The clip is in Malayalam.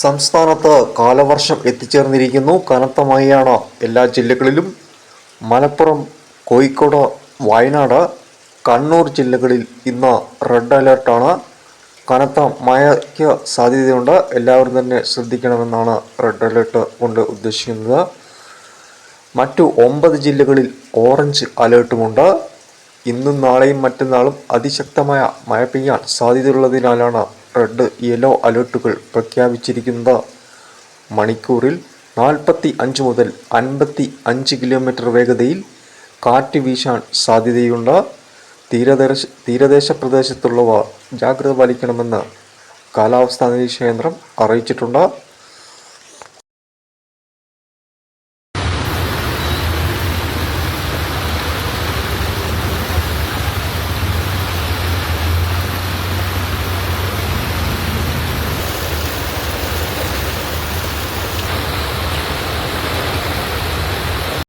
സംസ്ഥാനത്ത് കാലവർഷം എത്തിച്ചേർന്നിരിക്കുന്നു. കനത്ത മഴയാണ് എല്ലാ ജില്ലകളിലും. മലപ്പുറം കോഴിക്കോട് വയനാട് കണ്ണൂർ ജില്ലകളിൽ ഇന്ന് റെഡ് അലേർട്ടാണ് കനത്ത മഴയ്ക്ക് സാധ്യതയുണ്ട്. എല്ലാവരും തന്നെ ശ്രദ്ധിക്കണമെന്നാണ് റെഡ് അലേർട്ട് കൊണ്ട് ഉദ്ദേശിക്കുന്നത്. മറ്റു ഒമ്പത് ജില്ലകളിൽ ഓറഞ്ച് അലേർട്ടുമുണ്ട് ഇന്നും നാളെയും മറ്റന്നാളും അതിശക്തമായ മഴ പെയ്യാൻ സാധ്യതയുള്ളതിനാലാണ് റെഡ് യെല്ലോ അലേർട്ടുകൾ പ്രഖ്യാപിച്ചിരിക്കുന്നത് മണിക്കൂറിൽ നാൽപ്പത്തി അഞ്ച് മുതൽ അൻപത്തി അഞ്ച് കിലോമീറ്റർ വേഗതയിൽ കാറ്റ് വീശാൻ സാധ്യതയുണ്ട്. തീരദേശ തീരദേശ പ്രദേശത്തുള്ളവർ ജാഗ്രത പാലിക്കണമെന്ന് കാലാവസ്ഥാ നിരീക്ഷണ കേന്ദ്രം അറിയിച്ചിട്ടുണ്ട്.